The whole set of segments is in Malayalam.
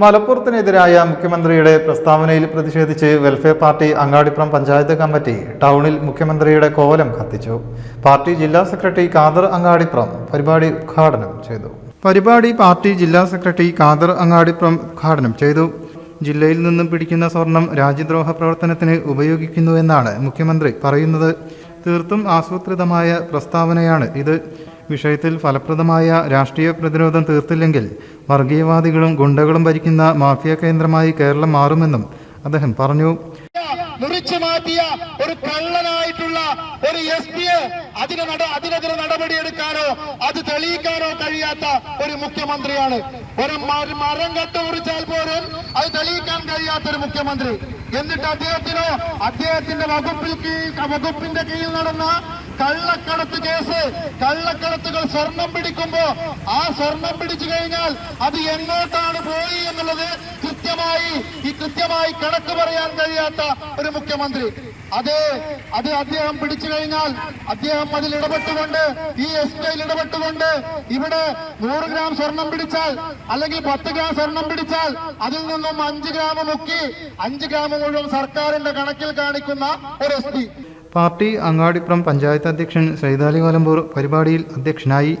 മലപ്പുറത്തിനെതിരായ മുഖ്യമന്ത്രിയുടെ പ്രസ്താവനയിൽ പ്രതിഷേധിച്ച് welfare party Angadipuram panchayat committee ടൗണിൽ മുഖ്യമന്ത്രിയുടെ കോലം കത്തിച്ചു. പാർട്ടി ജില്ലാ സെക്രട്ടറി കാദർ അങ്ങാടിപ്പുറം പരിപാടി ഉദ്ഘാടനം ചെയ്തു. പരിപാടി പാർട്ടി ജില്ലാ സെക്രട്ടറി കാദർ അങ്ങാടിപ്പുറം ഉദ്ഘാടനം ചെയ്തു. ജില്ലയിൽ നിന്നും പിടിക്കുന്ന സ്വർണം രാജ്യദ്രോഹ പ്രവർത്തനത്തിന് ഉപയോഗിക്കുന്നുവെന്നാണ് മുഖ്യമന്ത്രി പറയുന്നത്. തീർത്തും ആസൂത്രിതമായ പ്രസ്താവനയാണ് ഇത്. വിഷയത്തിൽ ഫലപ്രദമായ രാഷ്ട്രീയ പ്രതിരോധം തീർത്തില്ലെങ്കിൽ വർഗീയവാദികളും ഗുണ്ടകളും ഭരിക്കുന്ന മാഫിയ കേന്ദ്രമായി കേരളം മാറുമെന്നും അദ്ദേഹം പറഞ്ഞു. മുറിച്ചു മാറ്റിയ ഒരു കള്ളനായിട്ടുള്ള ഒരു എസ് പിയെ അതിന് അതിനെതിരെ നടപടിയെടുക്കാനോ അത് തെളിയിക്കാനോ കഴിയാത്ത ഒരു മുഖ്യമന്ത്രിയാണ്. ഒരു മരം കട്ട് മുറിച്ചാൽ പോലും അത് തെളിയിക്കാൻ കഴിയാത്ത ഒരു മുഖ്യമന്ത്രി. എന്നിട്ട് അദ്ദേഹത്തിനോ അദ്ദേഹത്തിന്റെ വകുപ്പിൽ വകുപ്പിന്റെ കീഴിൽ നടന്ന കള്ളക്കടത്ത് കേസ്. കള്ളക്കടത്തുകൾ സ്വർണം പിടിക്കുമ്പോ ആ സ്വർണം പിടിച്ചു കഴിഞ്ഞാൽ അത് എങ്ങോട്ടാണ് പോയി എന്നുള്ളത് കൃത്യമായി ഈ കൃത്യമായി കണക്ക് പറയാൻ കഴിയാത്ത ഒരു മുഖ്യമന്ത്രി. അതെ അത് അദ്ദേഹം പിടിച്ചു കഴിഞ്ഞാൽ അദ്ദേഹം അതിൽ ഇടപെട്ടുകൊണ്ട് ഈ എസ് കെയിൽ ഇടപെട്ടുകൊണ്ട് ഇവിടെ നൂറ് ഗ്രാം സ്വർണം പിടിച്ചാൽ അല്ലെങ്കിൽ പത്ത് ഗ്രാം സ്വർണം പിടിച്ചാൽ അതിൽ നിന്നും അഞ്ച് ഗ്രാം മുക്കി അഞ്ച് ഗ്രാം മുഴുവൻ സർക്കാരിന്റെ കണക്കിൽ കാണിക്കുന്ന ഒരു എസ് പാർട്ടി അങ്ങാടിപ്പുറം പഞ്ചായത്ത് അധ്യക്ഷൻ സൈതാലി കോലമ്പൂർ പരിപാടിയിൽ അധ്യക്ഷനായി.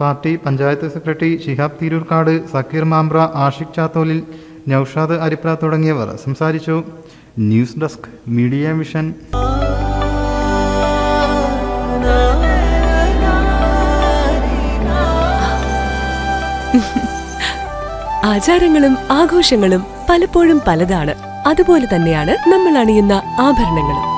പാർട്ടി പഞ്ചായത്ത് സെക്രട്ടറി ഷിഹാബ് തിരൂർക്കാട് സക്കീർ മാംബ്ര ആഷിഖ് ചാത്തോലിൽ നൌഷാദ് അരിപ്ര തുടങ്ങിയവർ സംസാരിച്ചു. News desk media mission. ആചാരങ്ങളും ആഘോഷങ്ങളും പലപ്പോഴും പലതാണ്. അതുപോലെ തന്നെയാണ് നമ്മൾ അണിയുന്ന ആഭരണങ്ങളും.